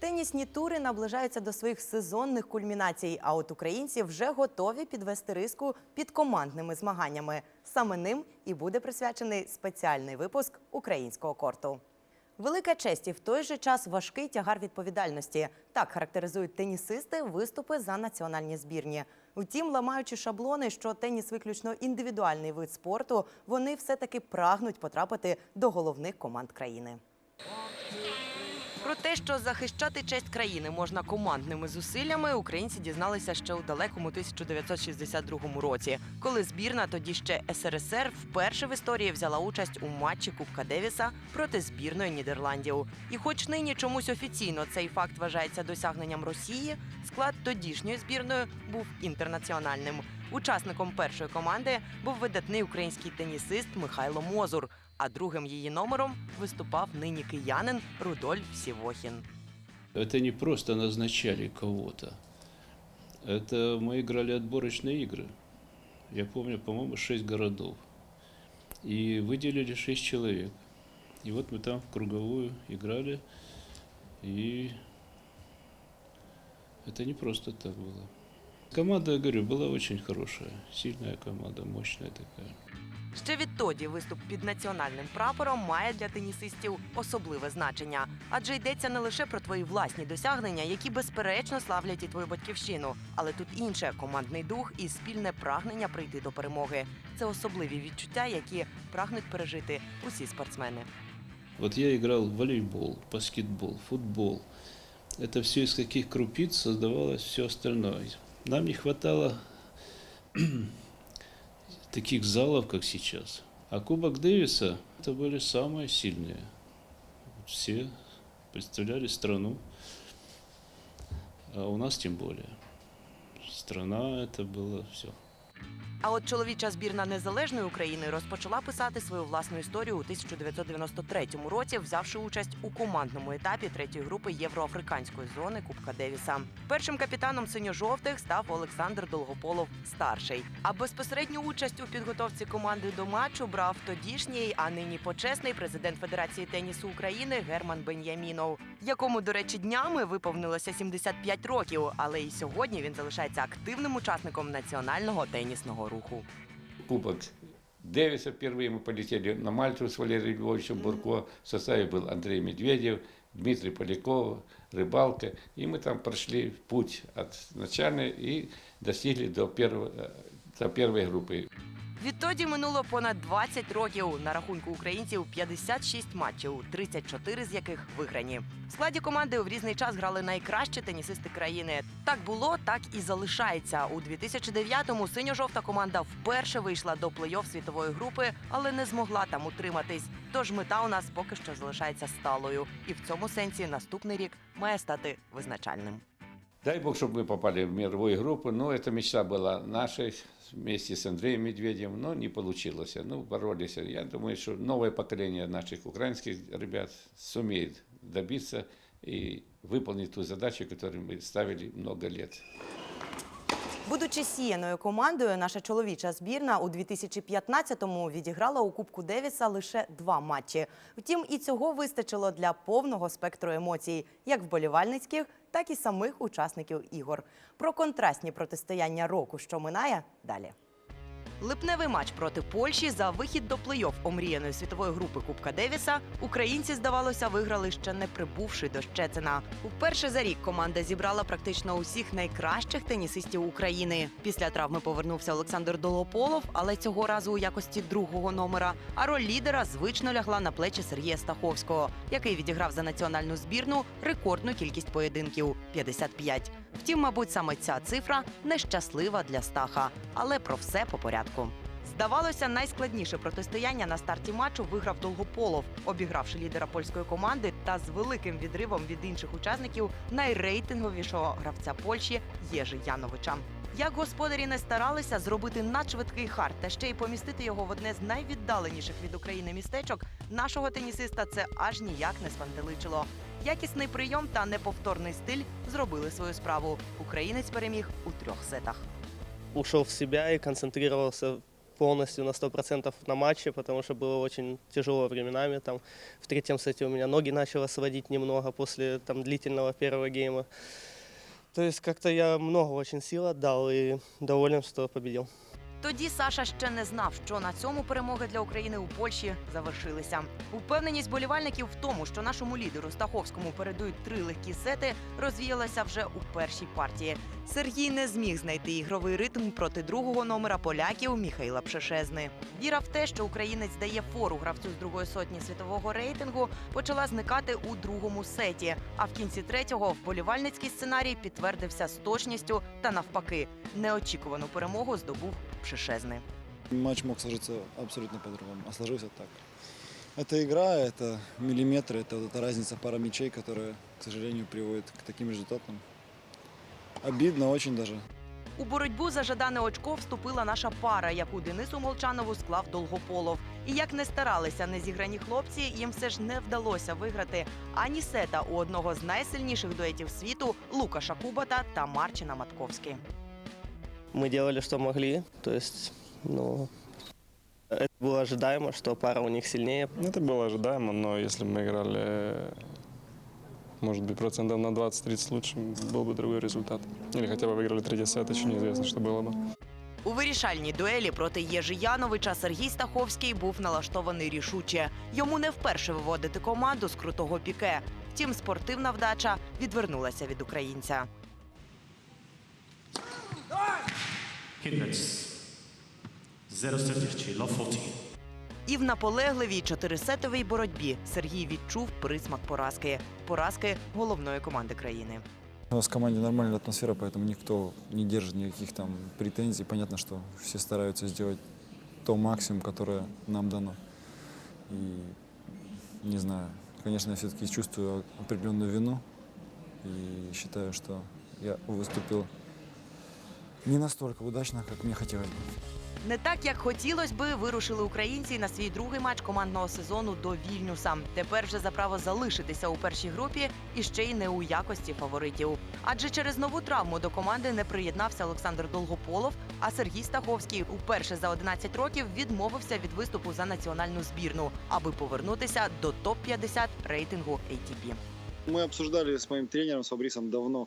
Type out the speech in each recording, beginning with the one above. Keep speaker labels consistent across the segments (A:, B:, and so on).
A: Тенісні тури наближаються до своїх сезонних кульмінацій. А от українці вже готові підвести риску під командними змаганнями. Саме ним і буде присвячений спеціальний випуск українського корту. Велика честь і в той же час важкий тягар відповідальності. Так характеризують тенісисти виступи за національні збірні. Втім, ламаючи шаблони, що теніс виключно індивідуальний вид спорту, вони все-таки прагнуть потрапити до головних команд країни. Про те, що захищати честь країни можна командними зусиллями, українці дізналися ще у далекому 1962 році, коли збірна тоді ще СРСР вперше в історії взяла участь у матчі Кубка Девіса проти збірної Нідерландів. І, хоч нині чомусь офіційно цей факт вважається досягненням Росії, склад тодішньої збірної був інтернаціональним. Учасником першої команди був видатний український тенісист Михайло Мозур. А другим її номером виступав нині киянин Рудольф Сівохін.
B: Это не просто назначали кого-то. Это мы играли отборочные игры. Я помню, по-моему, шесть городов. И выделили шесть человек. И вот мы там в круговую играли. И это не просто так было. Команда, я говорю, была очень хорошая. Сильная команда, мощная такая.
A: Ще відтоді виступ під національним прапором має для тенісистів особливе значення, адже йдеться не лише про твої власні досягнення, які безперечно славлять і твою батьківщину, але тут інше командний дух і спільне прагнення прийти до перемоги. Це особливі відчуття, які прагнуть пережити усі спортсмени.
B: Вот я играл в волейбол, баскетбол, футбол. Это все из каких крупиц создавалось все остальное. Нам не хватало таких залов, как сейчас. А Кубок Дэвиса это были самые сильные. Все представляли страну. А у нас тем более. Страна это было все.
A: А от чоловіча збірна незалежної України розпочала писати свою власну історію у 1993 році, взявши участь у командному етапі третьої групи євроафриканської зони Кубка Девіса. Першим капітаном синьо-жовтих став Олександр Долгополов старший. А безпосередню участь у підготовці команди до матчу брав тодішній, а нині почесний президент Федерації тенісу України Герман Бен'ямінов, якому, до речі, днями виповнилося 75 років, але і сьогодні він залишається активним учасником національного тенісного руху.
C: Кубок Дэвиса впервые мы полетели на Мальту с Валерием Львовичем Бурко. В составе был Андрей Медведев, Дмитрий Поляков, Рыбалка. И мы там прошли путь от начальной и достигли до, первого, э, до первой группы.
A: Відтоді минуло понад 20 років. На рахунку українців 56 матчів, 34 з яких виграні. В складі команди в різний час грали найкращі тенісисти країни. Так було, так і залишається. У 2009-му синьо-жовта команда вперше вийшла до плей-офф світової групи, але не змогла там утриматись. Тож мета у нас поки що залишається сталою. І в цьому сенсі наступний рік має стати визначальним.
C: Дай Бог, чтобы мы попали в мировую группу. Но эта мечта была нашей вместе с Андреем Медведевым, но не получилось. Ну, боролись. Я думаю, что новое поколение наших украинских ребят сумеет добиться и выполнить ту задачу, которую мы ставили много лет.
A: Будучи сіяною командою, наша чоловіча збірна у 2015-му відіграла у Кубку Девіса лише два матчі. Втім, і цього вистачило для повного спектру емоцій, як вболівальницьких, так і самих учасників ігор. Про контрастні протистояння року, що минає, далі. Липневий матч проти Польщі за вихід до плей-офф омріяної світової групи Кубка Девіса українці, здавалося, виграли ще не прибувши до Щецина. Уперше за рік команда зібрала практично усіх найкращих тенісистів України. Після травми повернувся Олександр Долополов, але цього разу у якості другого номера. А роль лідера звично лягла на плечі Сергія Стаховського, який відіграв за національну збірну рекордну кількість поєдинків 55. Втім, мабуть, саме ця цифра нещаслива для Стаха, але про все по порядку. Здавалося, найскладніше протистояння на старті матчу виграв Долгополов, обігравши лідера польської команди та з великим відривом від інших учасників найрейтинговішого гравця Польщі Єжи Яновича. Як господарі не старалися зробити надшвидкий хард та ще й помістити його в одне з найвіддаленіших від України містечок, нашого тенісиста це аж ніяк не спантеличило. Якісний прийом та неповторний стиль зробили свою справу. Українець переміг у трьох сетах.
D: ушел в себя и концентрировался полностью на 100% на матче, потому что было очень тяжело временами. Там, в третьем сете у меня ноги начало сводить немного после там, длительного первого гейма. То есть как-то я много очень сил отдал и доволен, что победил.
A: Тоді Саша ще не знав, що на цьому перемоги для України у Польщі завершилися. Упевненість болівальників в тому, що нашому лідеру Стаховському передують три легкі сети, розвіялася вже у першій партії. Сергій не зміг знайти ігровий ритм проти другого номера поляків Міхаїла Пшешезни. Віра в те, що українець дає фору гравцю з другої сотні світового рейтингу, почала зникати у другому сеті. А в кінці третього вболівальницький сценарій підтвердився з точністю та навпаки. Неочікувану перемогу здобув Пшешезни.
E: Матч мог сложиться абсолютно по-другому, а сложился так. Это игра, это миллиметры, это вот эта разница пара мячей, которая, к сожалению, приводит к таким результатам. Обидно очень даже.
A: У боротьбу за жадане очко вступила наша пара, яку Денису Молчанову склав Долгополов. І як не старалися незіграні хлопці, їм все ж не вдалося виграти ані сета у одного з найсильніших дуетів світу Лукаша Кубата та Марчина Матковський.
D: Мы делали, что могли. То есть, ну, это было ожидаемо, что пара у них сильнее.
F: Ну, Это было ожидаемо, но если бы мы играли, э, может быть, процентов на 20-30 лучше, был бы другой результат. Или хотя бы выиграли третий сет, еще неизвестно, что было бы.
A: У вирішальній дуелі проти Єжи Яновича Сергій Стаховський був налаштований рішуче. Йому не вперше виводити команду з крутого піке. Втім, спортивна вдача відвернулася від українця.
G: Kindreds. 0-30, love 40.
A: І в наполегливій чотирисетовій боротьбі Сергій відчув присмак поразки поразки головної команди країни.
E: У нас в команде нормальная атмосфера, поэтому никто не держит никаких там претензий. Понятно, что все стараются сделать то максимум, которое нам дано. И не знаю, конечно, я все-таки чувствую определенную вину и считаю, что я выступил не настолько удачно, как мне хотелось бы.
A: Не так, як хотілось би, вирушили українці на свій другий матч командного сезону до Вільнюса. Тепер вже за право залишитися у першій групі і ще й не у якості фаворитів. Адже через нову травму до команди не приєднався Олександр Долгополов, а Сергій Стаховський уперше за 11 років відмовився від виступу за національну збірну, аби повернутися до топ-50 рейтингу ATP.
H: Мы обсуждали с моим тренером, с Фабрисом, давно.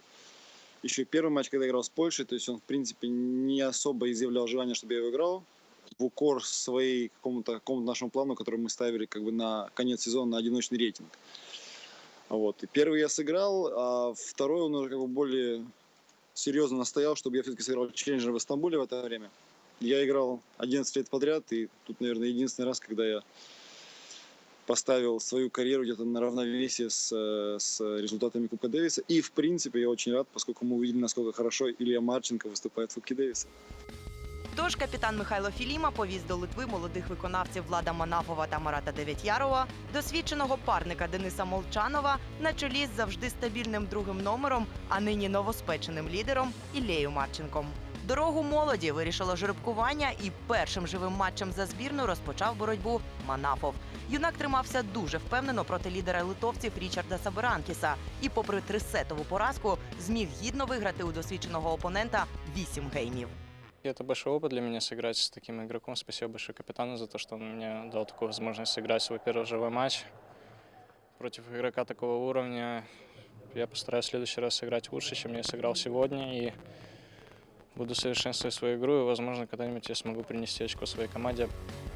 H: Еще первый матч, когда играл с Польшей, то есть он, в принципе, не особо изъявлял желание, чтобы я его играл. В укор своей какому-то какому нашему плану, который мы ставили как бы на конец сезона на одиночный рейтинг. Вот. И первый я сыграл, а второй он уже как бы более серьезно настоял, чтобы я все-таки сыграл челленджер в Стамбуле в это время. Я играл 11 лет подряд, и тут, наверное, единственный раз, когда я поставил свою карьеру где-то на равновесие с, э, с результатами Кубка Дэвиса. И, в принципе, я очень рад, поскольку мы увидели, насколько хорошо Илья Марченко выступает в Кубке Дэвиса.
A: Тож капітан Михайло Філіма повіз до Литви молодих виконавців Влада Манафова та Марата Дев'ятярова, досвідченого парника Дениса Молчанова на чолі з завжди стабільним другим номером, а нині новоспеченим лідером Іллею Марченком. Дорогу молоді вирішило жеребкування, і першим живим матчем за збірну розпочав боротьбу Манафов. Юнак тримався дуже впевнено проти лідера литовців Річарда Саберанкіса і, попри трисетову поразку, зміг гідно виграти у досвідченого опонента вісім геймів.
I: И это большой опыт для меня сыграть с таким игроком. Спасибо большое капитану за то, что он мне дал такую возможность сыграть свой первый живой матч. Против игрока такого уровня я постараюсь в следующий раз сыграть лучше, чем я сыграл сегодня. И буду совершенствовать свою игру. И, возможно, когда-нибудь я смогу принести очко своей команде.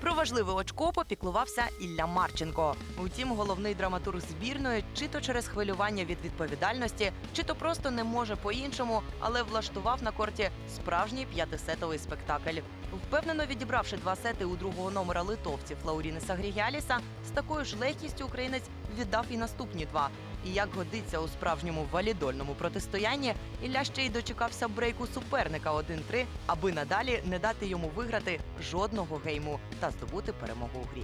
A: Про важливе очко попіклувався Ілля Марченко. Утім, головний драматург збірної чи то через хвилювання від відповідальності, чи то просто не може по-іншому, але влаштував на корті справжній п'ятисетовий спектакль. Впевнено відібравши два сети у другого номера литовців Лауріниса Грігяліса, з такою ж легкістю українець віддав і наступні два. І як годиться у справжньому валідольному протистоянні, Ілля ще й дочекався брейку суперника 1-3, аби надалі не дати йому виграти жодного гейму та здобути перемогу у грі.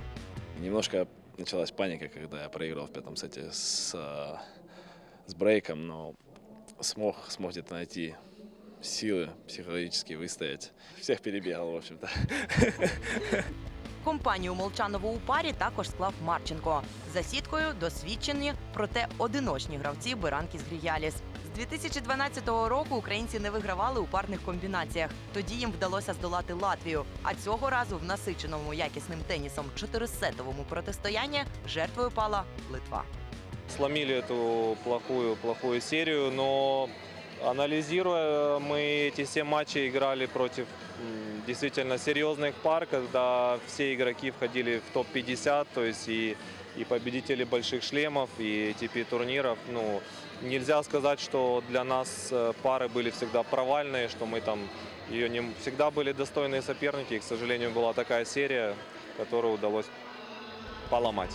J: Немножко началась паника, когда я проиграл в пятом сете с, э, с брейком, но смог, смог где-то найти силы психологически выстоять. Всех перебегал, в общем-то.
A: Компанію Молчанову у парі також склав Марченко. За сіткою досвідчені, проте одиночні гравці Беранкіс Гріяліс. З 2012 року українці не вигравали у парних комбінаціях. Тоді їм вдалося здолати Латвію. А цього разу в насиченому якісним тенісом чотирисетовому протистоянні жертвою пала Литва.
G: сломили эту плохую, плохую серию, но анализируя, мы эти все матчи играли против м, действительно серьезных пар, когда все игроки входили в топ-50, то есть и, и победители больших шлемов, и ATP турниров. Ну, нельзя сказать, что для нас э, пары были всегда провальные, что мы там ее не всегда были достойные соперники. И, к сожалению, была такая серия, которую удалось поломать.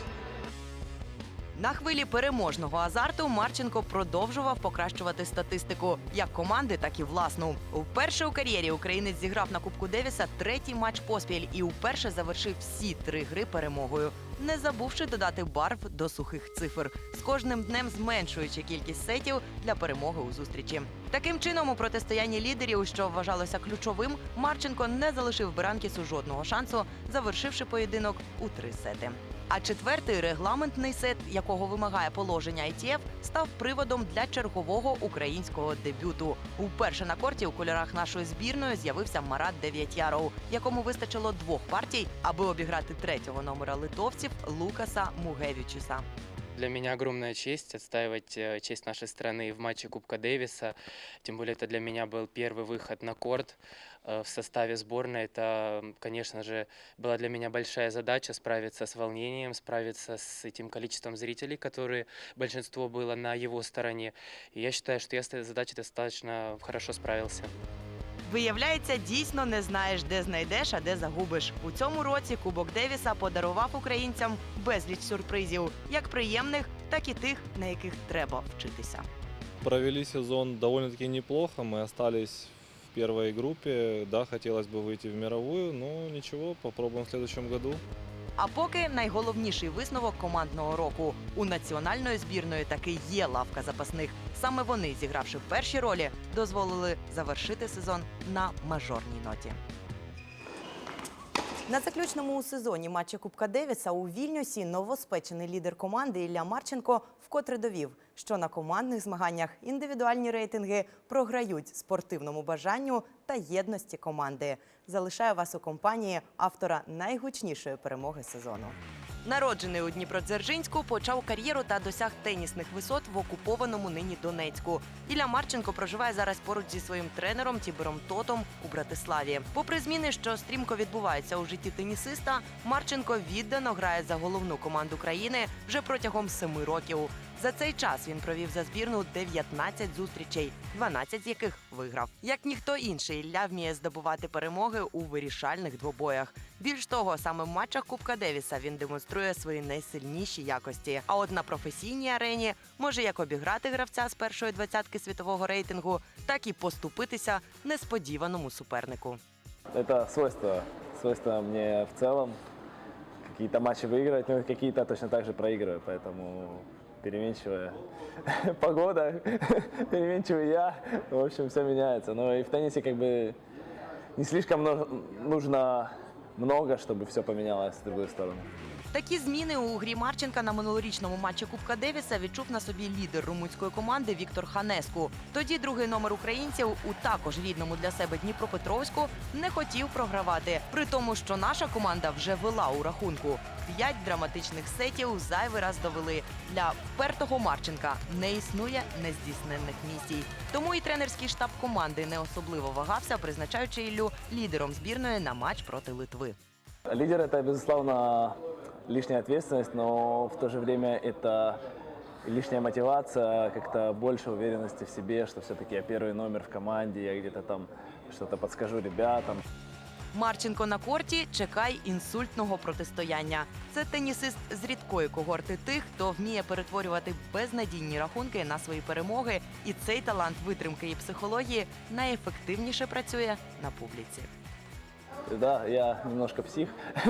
A: На хвилі переможного азарту Марченко продовжував покращувати статистику як команди, так і власну. Вперше у кар'єрі українець зіграв на Кубку Девіса третій матч поспіль і вперше завершив всі три гри перемогою, не забувши додати барв до сухих цифр, з кожним днем зменшуючи кількість сетів для перемоги у зустрічі. Таким чином, у протистоянні лідерів, що вважалося ключовим, Марченко не залишив Беранкісу жодного шансу, завершивши поєдинок у три сети. А четвертий регламентний сет, якого вимагає положення ITF, став приводом для чергового українського дебюту. Уперше на корті у кольорах нашої збірної з'явився Марат Дев'ятяров, якому вистачило двох партій, аби обіграти третього номера литовців Лукаса Мугевічуса.
K: Для меня огромная честь отстаивать э, честь нашей страны в матче Кубка Дэвиса. Тем более это для меня был первый выход на корт э, в составе сборной. Это, м, конечно же, была для меня большая задача справиться с волнением, справиться с этим количеством зрителей, которые большинство было на его стороне. И я считаю, что я с этой задачей достаточно хорошо справился.
A: Виявляється, дійсно не знаєш, де знайдеш, а де загубиш. У цьому році Кубок Девіса подарував українцям безліч сюрпризів, як приємних, так і тих, на яких треба вчитися.
L: Провели сезон довольно-таки неплохо. Мы остались в первой группе. Да, хотелось бы выйти в мировую, но ничего, попробуем в следующем году.
A: А поки найголовніший висновок командного року у національної збірної таки є лавка запасних. Саме вони, зігравши перші ролі, дозволили завершити сезон на мажорній ноті. На заключному у сезоні матча Кубка Девіса у Вільнюсі новоспечений лідер команди Ілля Марченко вкотре довів, що на командних змаганнях індивідуальні рейтинги програють спортивному бажанню та єдності команди. Залишаю вас у компанії автора найгучнішої перемоги сезону. Народжений у Дніпродзержинську, почав кар'єру та досяг тенісних висот в окупованому нині Донецьку. Ілля Марченко проживає зараз поруч зі своїм тренером Тібором Тотом у Братиславі. Попри зміни, що стрімко відбуваються у житті тенісиста, Марченко віддано грає за головну команду країни вже протягом семи років. За цей час він провів за збірну 19 зустрічей, 12 з яких виграв. Як ніхто інший, Ілля вміє здобувати перемоги у вирішальних двобоях. Більш того, саме в матчах Кубка Девіса він демонструє свої найсильніші якості. А от на професійній арені може як обіграти гравця з першої двадцятки світового рейтингу, так і поступитися несподіваному супернику.
M: Это свойство, свойство мне в целом. Какие-то матчи выигрывать, но какие-то точно так же проигрываю, поэтому переменчивая погода, переменчивый я, в общем, все меняется. Но и в теннисе как бы не слишком нужно много, чтобы все поменялось в другую сторону.
A: Такі зміни у грі Марченка на минулорічному матчі Кубка Девіса відчув на собі лідер румунської команди Віктор Ханеску. Тоді другий номер українців у також рідному для себе Дніпропетровську не хотів програвати, при тому, що наша команда вже вела у рахунку. П'ять драматичних сетів зайвий раз довели. Для впертого Марченка не існує нездійсненних місій. Тому і тренерський штаб команди не особливо вагався, призначаючи Іллю лідером збірної на матч проти Литви.
M: Лидер это, безусловно, лишняя ответственность, но в то же время это лишняя мотивация, как-то больше уверенности в себе, что все-таки я первый номер в команде, я где-то там что-то подскажу ребятам.
A: Марченко на корті чекай інсультного протистояння. Це тенісист з рідкої когорти тих, хто вміє перетворювати безнадійні рахунки на свої перемоги, і цей талант витримки і психології найефективніше працює на публіці.
M: Да, я немножко псих.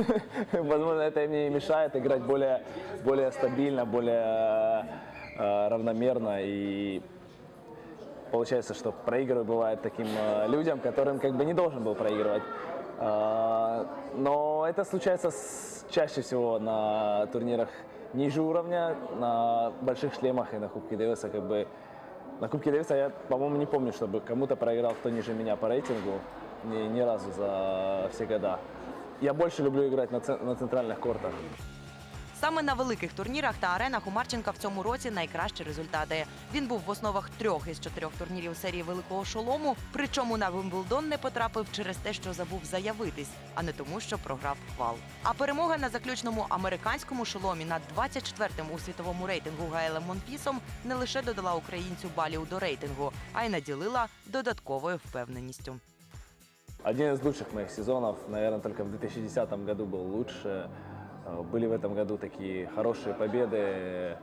M: Возможно, это мне и мешает играть более, более стабильно, более э, равномерно. И получается, что проигрываю бывает таким э, людям, которым как бы не должен был проигрывать. А, но это случается с- чаще всего на турнирах ниже уровня, на больших шлемах и на Кубке Дэвиса как бы На Кубке Дэвиса я, по-моему, не помню, чтобы кому-то проиграл, кто ниже меня по рейтингу. Ни, ни разу за все года. Я больше люблю играть на, на центральных кортах.
A: Саме на великих турнірах та аренах у Марченка в цьому році найкращі результати. Він був в основах трьох із чотирьох турнірів серії Великого Шолому. Причому на Вимблдон не потрапив через те, що забув заявитись, а не тому, що програв хвал. А перемога на заключному американському шоломі над 24-тим у світовому рейтингу Гаелем Монфісом не лише додала українцю балів до рейтингу, а й наділила додатковою впевненістю.
M: Один из лучших моих сезонов, наверное, только в 2010 году был лучше. Э, Были в этом году такие хорошие победы.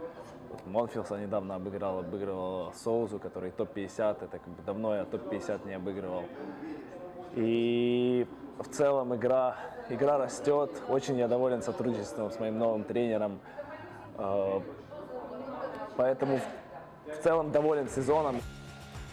M: Монфилса недавно обыграл, обыгрывал Соузу, который топ-50. Это как бы давно я топ-50 не обыгрывал. И в целом игра, игра растет. Очень я доволен сотрудничеством с моим новым тренером. Э, Поэтому в целом доволен сезоном.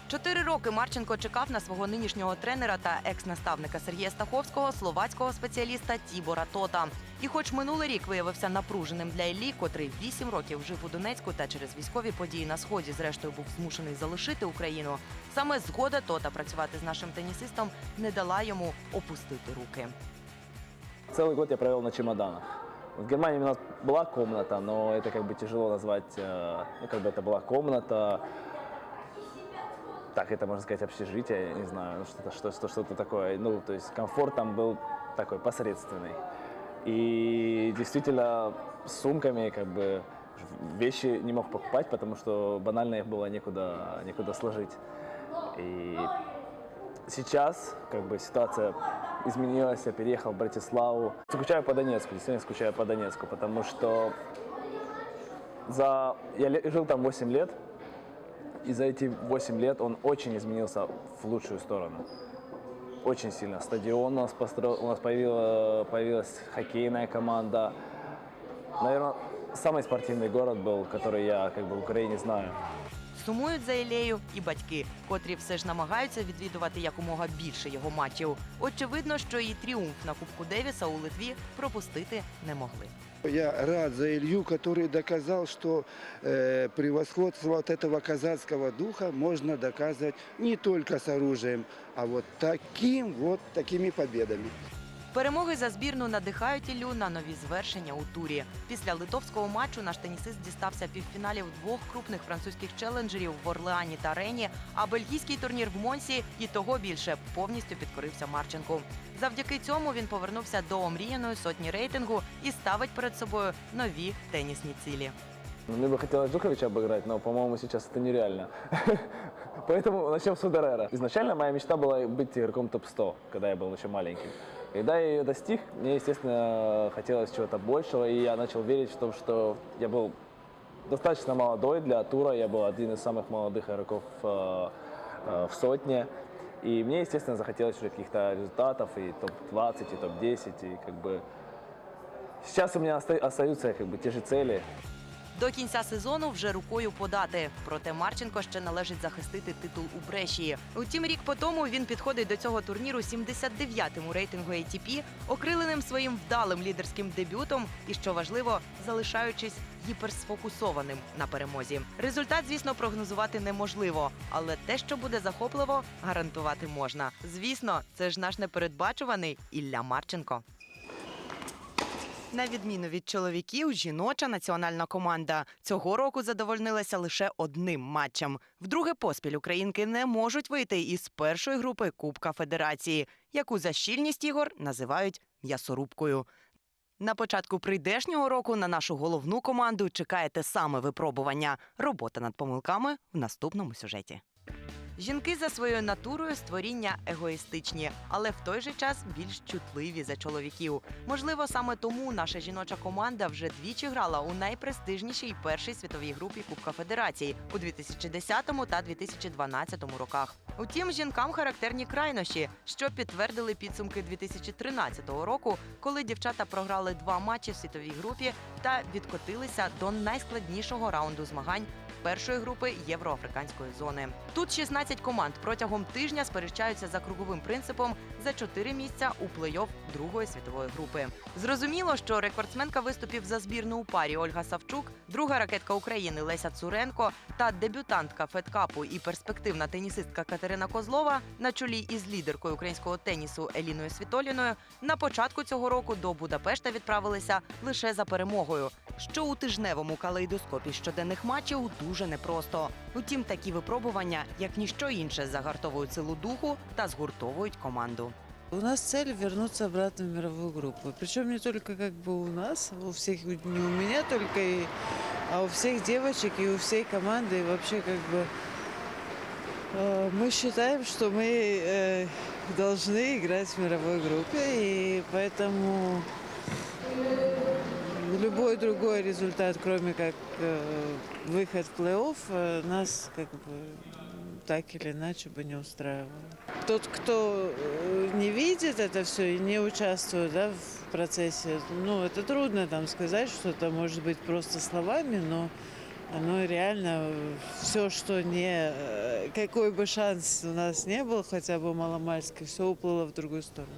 A: Чотири роки Марченко чекав на свого нинішнього тренера та екс-наставника Сергія Стаховського, словацького спеціаліста Тібора Тота. І, хоч минулий рік виявився напруженим для Іллі, котрий вісім років жив у Донецьку та через військові події на сході, зрештою був змушений залишити Україну. Саме згода Тота працювати з нашим тенісистом не дала йому опустити руки.
M: Целый год я провел на чемоданах. В Германии у нас была комната, но это как бы тяжело назвать, э, ну как бы это была комната, Так это можно сказать общежитие, не знаю, что-то что, что, что-то такое. Ну, то есть комфорт там был такой посредственный. И действительно с сумками как бы вещи не мог покупать, потому что банально их было некуда, некуда сложить. И сейчас как бы ситуация изменилась, я переехал в Братиславу. Скучаю по Донецку, действительно скучаю по Донецку, потому что за... я жил там 8 лет, и за эти 8 лет он очень изменился в лучшую сторону. Очень сильно. Стадион у нас построил, у нас появила- появилась хоккейная команда. Наверное, самый спортивный город был, который я как бы в Украине знаю.
A: Сумують за Ілею і батьки, котрі все ж намагаються відвідувати якомога більше його матчів. Очевидно, що і тріумф на Кубку Девіса у Литві пропустити не могли.
N: Я рад за Илью, который доказал, что э, превосходство вот этого казацкого духа можно доказывать не только с оружием, а вот таким вот такими победами.
A: Перемоги за збірну надихають Іллю на нові звершення у турі. Після литовського матчу наш тенісист дістався півфіналів двох крупних французьких челенджерів в Орлеані та Рені, а бельгійський турнір в Монсі і того більше повністю підкорився Марченку. Завдяки цьому він повернувся до омріяної сотні рейтингу і ставить перед собою нові тенісні цілі.
M: Ну, Мне бы хотелось Джоковича обыграть, но, по-моему, сейчас это нереально. Поэтому начнем с Федерера. Изначально моя мечта была быть игроком топ-100, когда я был еще маленьким. Когда я ее достиг, мне, естественно, хотелось чего-то большего, и я начал верить в том, что я был достаточно молодой для тура, я был один из самых молодых игроков э, э, в сотне. И мне, естественно, захотелось уже каких-то результатов, и топ-20, и топ-10, и как бы... Сейчас у меня оста- остаются как бы те же цели,
A: До кінця сезону вже рукою подати. Проте Марченко ще належить захистити титул у Брешії. Утім, рік по тому він підходить до цього турніру 79-му рейтингу ATP, окриленим своїм вдалим лідерським дебютом і, що важливо, залишаючись гіперсфокусованим на перемозі. Результат, звісно, прогнозувати неможливо, але те, що буде захопливо, гарантувати можна. Звісно, це ж наш непередбачуваний Ілля Марченко. На відміну від чоловіків, жіноча національна команда цього року задовольнилася лише одним матчем. Вдруге поспіль українки не можуть вийти із першої групи Кубка Федерації, яку за щільність ігор називають м'ясорубкою. На початку прийдешнього року на нашу головну команду чекає те саме випробування робота над помилками в наступному сюжеті. Жінки за своєю натурою створіння егоїстичні, але в той же час більш чутливі за чоловіків. Можливо, саме тому наша жіноча команда вже двічі грала у найпрестижнішій першій світовій групі Кубка Федерації у 2010 та 2012 роках. Утім, жінкам характерні крайнощі, що підтвердили підсумки 2013 року, коли дівчата програли два матчі в світовій групі та відкотилися до найскладнішого раунду змагань першої групи євроафриканської зони. Тут 16 12 команд протягом тижня сперечаються за круговим принципом за чотири місця у плей-офф другої світової групи. Зрозуміло, що рекордсменка виступів за збірну у парі Ольга Савчук, друга ракетка України Леся Цуренко та дебютантка Федкапу і перспективна тенісистка Катерина Козлова на чолі із лідеркою українського тенісу Еліною Світоліною на початку цього року до Будапешта відправилися лише за перемогою, що у тижневому калейдоскопі щоденних матчів дуже непросто. Утім, такі випробування, як ніщо інше, загартовують силу духу та згуртовують команду.
O: У нас цель вернуться обратно в мировую группу. Причем не только как бы у нас, у всех, не у меня только, и, а у всех девочек и у всей команды. И вообще как бы э, мы считаем, что мы э, должны играть в мировой группе. И поэтому э, любой другой результат, кроме как э, выход в плей-офф, э, нас как бы так или иначе бы не устраивало. Тот, кто э, не видит это все и не участвует да, в процессе, ну, это трудно там сказать, что это может быть просто словами, но оно реально все, что не... Какой бы шанс у нас не был, хотя бы маломальский, все уплыло в другую сторону.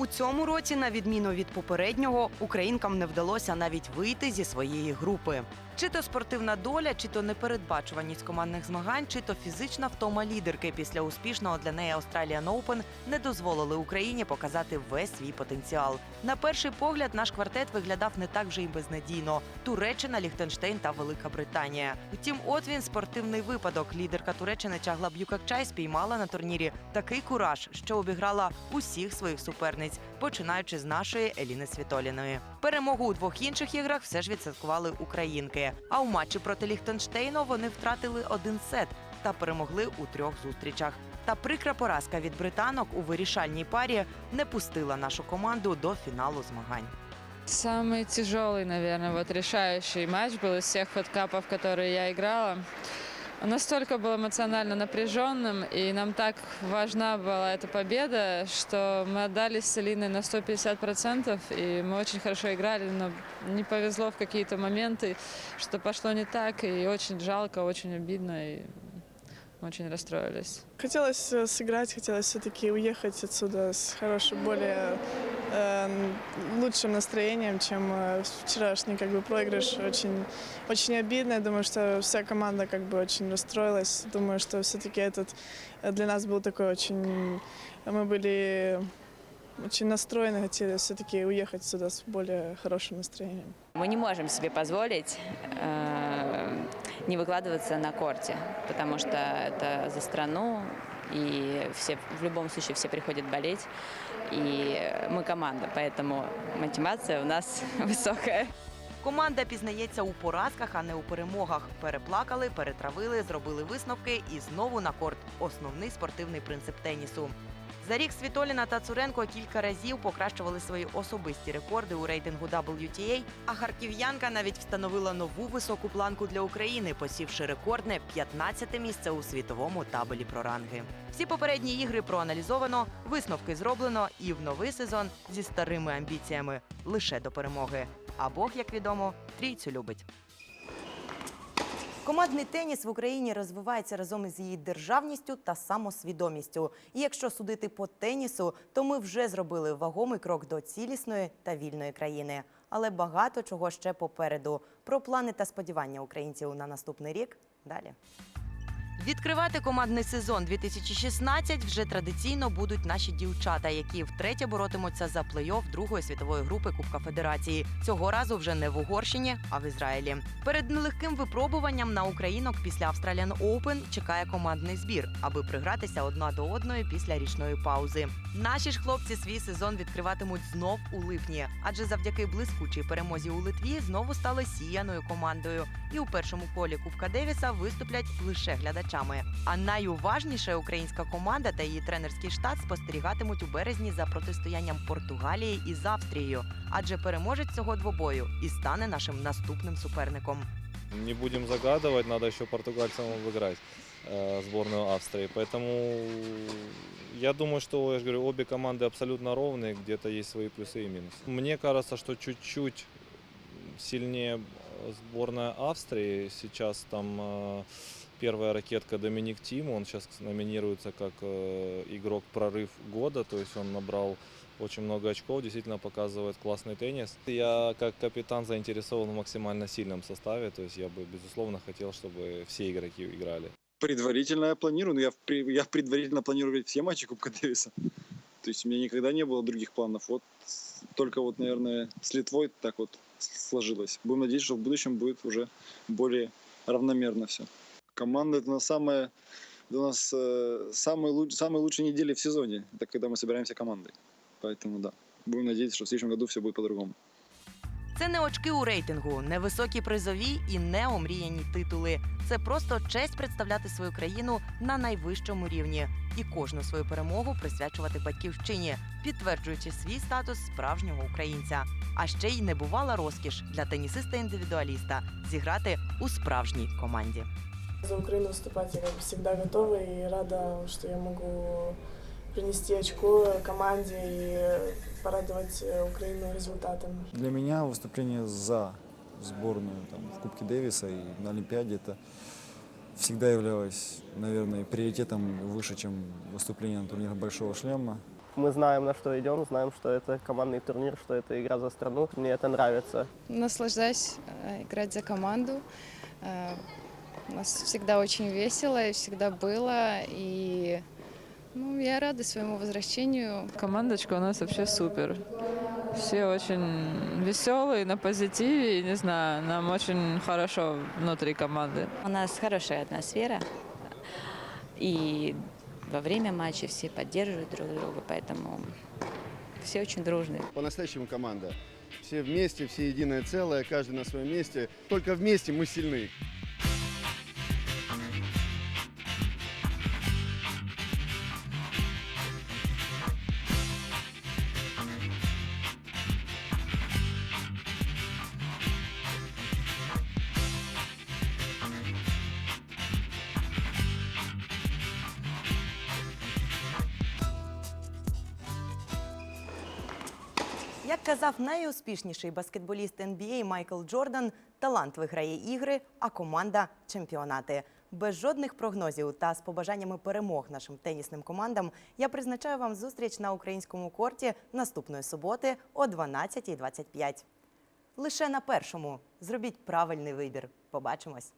A: У цьому році, на відміну від попереднього, українкам не вдалося навіть вийти зі своєї групи. Чи то спортивна доля, чи то непередбачуваність командних змагань, чи то фізична втома лідерки після успішного для неї Australian Open не дозволили Україні показати весь свій потенціал. На перший погляд, наш квартет виглядав не так вже й безнадійно: Туреччина, Ліхтенштейн та Велика Британія. Втім, от він спортивний випадок. Лідерка Туреччини Чагла Б'юкакчай спіймала на турнірі такий кураж, що обіграла усіх своїх суперниць, починаючи з нашої Еліни Світоліної. Перемогу у двох інших іграх все ж відсвяткували українки. А у матчі проти Ліхтенштейну вони втратили один сет та перемогли у трьох зустрічах. Та прикра поразка від британок у вирішальній парі не пустила нашу команду до фіналу змагань.
P: Самый тяжелый, наверное, вот решающий матч был из всех фэткапов, которые я играла. Настолько был эмоционально напряженным, и нам так важна была эта победа, что мы отдались с Алиной на 150%, и мы очень хорошо играли, но не повезло в какие-то моменты, что пошло не так, и очень жалко, очень обидно, и очень расстроились.
Q: Хотелось э, сыграть, хотелось все-таки уехать отсюда с хорошим, более э, лучшим настроением, чем э, вчерашний как бы проигрыш. Очень, очень обидно. Я думаю, что вся команда как бы очень расстроилась. Думаю, что все-таки этот э, для нас был такой очень... Мы были очень настроены, хотели все-таки уехать сюда с более хорошим настроением.
R: Мы не можем себе позволить э, не выкладываться на корте, потому что это за страну, и все, в любом случае все приходят болеть, и мы команда, поэтому мотивация у нас высокая.
A: Команда пізнається у поразках, а не у перемогах. Переплакали, перетравили, зробили висновки і знову на корт. Основний спортивний принцип тенісу. За рік Світоліна та Цуренко кілька разів покращували свої особисті рекорди у рейтингу WTA, а харків'янка навіть встановила нову високу планку для України, посівши рекордне 15-те місце у світовому табелі про ранги. Всі попередні ігри проаналізовано, висновки зроблено і в новий сезон зі старими амбіціями лише до перемоги. А Бог, як відомо, трійцю любить. Командний теніс в Україні розвивається разом із її державністю та самосвідомістю. І якщо судити по тенісу, то ми вже зробили вагомий крок до цілісної та вільної країни. Але багато чого ще попереду. Про плани та сподівання українців на наступний рік далі. Відкривати командний сезон 2016 вже традиційно будуть наші дівчата, які втретє боротимуться за плей-офф Другої світової групи Кубка Федерації. Цього разу вже не в Угорщині, а в Ізраїлі. Перед нелегким випробуванням на українок після Australian Open чекає командний збір, аби пригратися одна до одної після річної паузи. Наші ж хлопці свій сезон відкриватимуть знов у липні, адже завдяки блискучій перемозі у Литві знову стали сіяною командою. І у першому колі Кубка Девіса виступлять лише глядачами. А найуважніша українська команда та її тренерський штат спостерігатимуть у березні за протистоянням Португалії із Австрією, адже переможець цього двобою і стане нашим наступним суперником.
L: Не будем загадывать, надо еще португальцам обыграть э, сборную Австрии. Поэтому я думаю, что, я же говорю, обе команды абсолютно ровные, где-то есть свои плюсы и минусы. Мне кажется, что чуть-чуть сильнее сборная Австрии. Сейчас там э, первая ракетка Доминик Тим, он сейчас номинируется как э, игрок прорыв года, то есть он набрал очень много очков, действительно показывает классный теннис. Я как капитан заинтересован в максимально сильном составе, то есть я бы, безусловно, хотел, чтобы все игроки играли.
H: Предварительно я планирую, но я, я предварительно планирую все матчи Кубка Дэвиса. То есть у меня никогда не было других планов. Вот только вот, наверное, с Литвой так вот сложилось. Будем надеяться, что в будущем будет уже более равномерно все. Команда это у нас самая, это у нас э, самые, луч, самые лучшие недели в сезоне. Это когда мы собираемся командой. Поэтому да, будем надеяться, что в следующем году все будет по-другому.
A: Це не очки у рейтингу, не високі призові і не омріяні титули. Це просто честь представляти свою країну на найвищому рівні і кожну свою перемогу присвячувати батьківщині, підтверджуючи свій статус справжнього українця. А ще й небувала розкіш для тенісиста-індивідуаліста зіграти у справжній команді.
Q: За Украину выступать я как бы всегда готова и рада, что я могу принести очко команде и порадовать э, Украину результатом.
E: Для меня выступление за сборную там, в Кубке Дэвиса и на Олимпиаде это всегда являлось, наверное, приоритетом выше, чем выступление на турнирах Большого Шлема.
D: Мы знаем, на что идем, знаем, что это командный турнир, что это игра за страну. Мне это нравится.
P: Наслаждаюсь э, играть за команду. У нас всегда очень весело и всегда было. И ну, я рада своему возвращению. Командочка у нас вообще супер. Все очень веселые, на позитиве. и, Не знаю, нам очень хорошо внутри команды.
R: У нас хорошая атмосфера, и во время матча все поддерживают друг друга, поэтому все очень дружные.
S: По-настоящему команда. Все вместе, все единое целое, каждый на своем месте. Только вместе мы сильны.
A: Як казав найуспішніший баскетболіст NBA Майкл Джордан, талант виграє ігри, а команда чемпіонати. Без жодних прогнозів та з побажаннями перемог нашим тенісним командам я призначаю вам зустріч на українському корті наступної суботи о 12.25. Лише на першому зробіть правильний вибір. Побачимось!